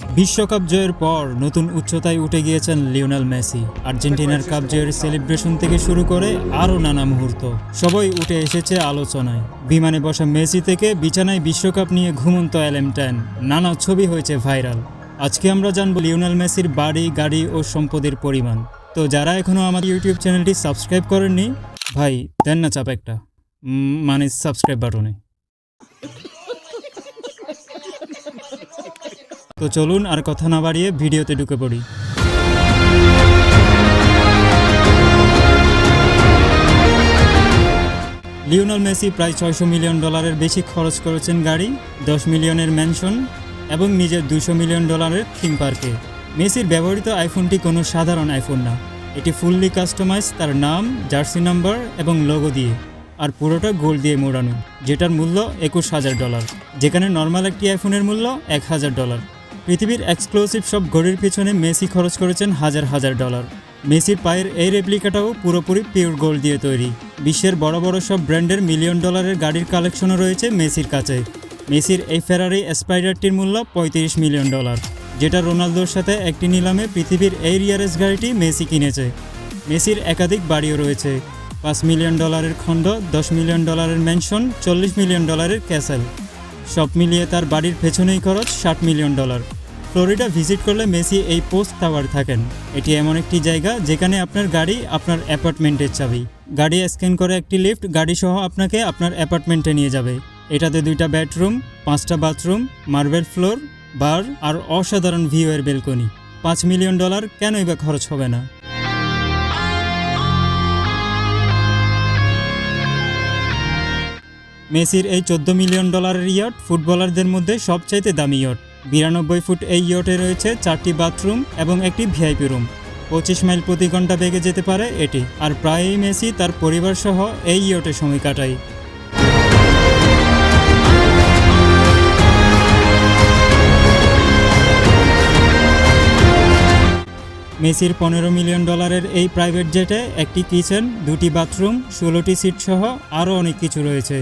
বিশ্বকাপ জয়ের পর নতুন উচ্চতায় উঠে গিয়েছেন লিওনাল মেসি। আর্জেন্টিনার কাপ জয়ের সেলিব্রেশন থেকে শুরু করে আরও নানা মুহূর্ত। সবাই উঠে এসেছে আলোচনায়। বিমানে বসা মেসি থেকে বিছানায় বিশ্বকাপ নিয়ে ঘুমন্ত অ্যালেমট্যান নানা ছবি হয়েছে ভাইরাল। আজকে আমরা জানব লিওনাল মেসির বাড়ি, গাড়ি ও সম্পদের পরিমাণ। তো যারা এখনও আমার ইউটিউব চ্যানেলটি সাবস্ক্রাইব করেননি, ভাই, দেন না চাপ একটা। মানে সাবস্ক্রাইব বাটনে। তো চলুন আর কথা না বাড়িয়ে ভিডিওতে ঢুকে পড়ি। লিওনাল মেসি প্রায় ছয়শো মিলিয়ন ডলারের বেশি খরচ করেছেন গাড়ি, দশ মিলিয়নের ম্যানশন এবং নিজের দুশো মিলিয়ন ডলারের থিম পার্কে। মেসির ব্যবহৃত আইফোনটি কোনো সাধারণ আইফোন না। এটি ফুললি কাস্টমাইজ তার নাম, জার্সি নাম্বার এবং লোগো দিয়ে আর পুরোটা গোল্ড দিয়ে মোড়ানো, যেটার মূল্য একুশ হাজার ডলার, যেখানে নর্মাল একটি আইফোনের মূল্য এক হাজার ডলার। পৃথিবীর এক্সক্লুসিভ সব ঘড়ির পিছনে মেসি খরচ করেছেন হাজার হাজার ডলার। মেসির পায়ের এই রেপ্লিকাটাও পুরোপুরি পিওর গোল্ড দিয়ে তৈরি। বিশ্বের বড় বড় সব ব্র্যান্ডের মিলিয়ন ডলারের গাড়ির কালেকশনও রয়েছে মেসির কাছে। মেসির এই ফেরারি স্পাইডারটির মূল্য পঁয়ত্রিশ মিলিয়ন ডলার, যেটা রোনালদোর সাথে একটি নিলামে পৃথিবীর এই রিয়ারেস গাড়িটি মেসি কিনেছে। মেসির একাধিক বাড়িও রয়েছে। পাঁচ মিলিয়ন ডলারের খণ্ড, দশ মিলিয়ন ডলারের ম্যানশন, চল্লিশ মিলিয়ন ডলারের ক্যাসেল। সব মিলিয়ে তার বাড়ির পেছনেই খরচ ষাট মিলিয়ন ডলার। ফ্লোরিডা ভিজিট করলে মেসি এই পোস্ট টাওয়ার থাকেন। এটি এমন একটি জায়গা যেখানে আপনার গাড়ি আপনার অ্যাপার্টমেন্টের চাবি। গাড়ি স্ক্যান করে একটি লিফট গাড়ি সহ আপনাকে আপনার অ্যাপার্টমেন্টে নিয়ে যাবে। এটাতে দুইটা বেডরুম, পাঁচটা বাথরুম, মার্বেল ফ্লোর, বার আর অসাধারণ ভিউ এর বেলকনি। পাঁচ মিলিয়ন ডলার কেনই বা খরচ হবে না? মেসির এই চোদ্দ মিলিয়ন ডলারের ইয়ট ফুটবলারদের মধ্যে সবচাইতে দামি ইয়ট বিরানব্বই ফুট এই ইয়টে রয়েছে চারটি বাথরুম এবং একটি ভিআইপি রুম। পঁচিশ মাইল প্রতি ঘণ্টা বেগে যেতে পারে এটি, আর প্রায়ই মেসি তার পরিবার সহ এই ইয়টে সময় কাটায়। মেসির পনেরো মিলিয়ন ডলারের এই প্রাইভেট জেটে একটি কিচেন, দুটি বাথরুম, ষোলোটি সিট সহ আরও অনেক কিছু রয়েছে।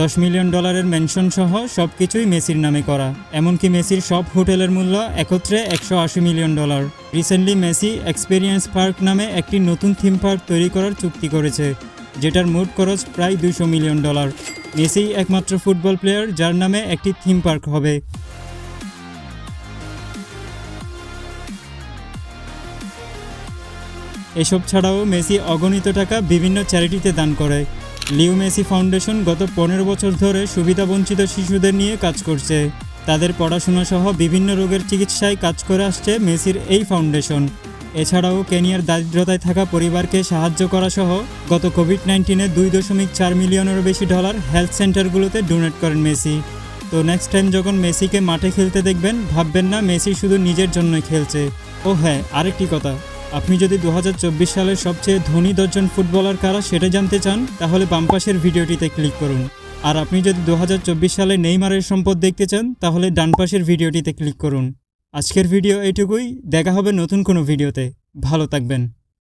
দশ মিলিয়ন ডলারের মেনশন সহ সব কিছুই মেসির নামে করা। এমনকি মেসির সব হোটেলের মূল্য একত্রে একশো আশি million dollar. Recently Messi experience park নামে একটি নতুন থিম পার্ক তৈরি করার চুক্তি করেছে, যেটার মোট খরচ প্রায় দুশো মিলিয়ন ডলার। মেসি একমাত্র ফুটবল প্লেয়ার যার নামে একটি থিম পার্ক হবে। এসব ছাড়াও মেসি অগণিত টাকা বিভিন্ন চ্যারিটিতে দান করে। লিও মেসি ফাউন্ডেশন গত পনেরো বছর ধরে সুবিধাবঞ্চিত শিশুদের নিয়ে কাজ করছে। তাদের পড়াশোনা সহ বিভিন্ন রোগের চিকিৎসায় কাজ করে আসছে মেসির এই ফাউন্ডেশন। এছাড়াও কেনিয়ার দারিদ্রতায় থাকা পরিবারকে সাহায্য করা সহ গত কোভিড নাইন্টিনে দুই দশমিক চার মিলিয়নেরও বেশি ডলার হেলথ সেন্টারগুলোতে ডোনেট করেন মেসি। তো নেক্সট টাইম যখন মেসিকে মাঠে খেলতে দেখবেন, ভাববেন না মেসি শুধু নিজের জন্যই খেলছে। ও হ্যাঁ আরেকটি কথা। আপনি যদি দু হাজার চব্বিশ সালের সবচেয়ে ধনী দশজন ফুটবলার কারা সেটা জানতে চান, তাহলে বাম পাশের ভিডিওটিতে ক্লিক করুন। আর আপনি যদি দু হাজার চব্বিশ সালে নেইমারের সম্পদ দেখতে চান, তাহলে ডান পাশের ভিডিওটিতে ক্লিক করুন। আজকের ভিডিও এইটুকুই, দেখা হবে নতুন কোনো ভিডিওতে। ভালো থাকবেন।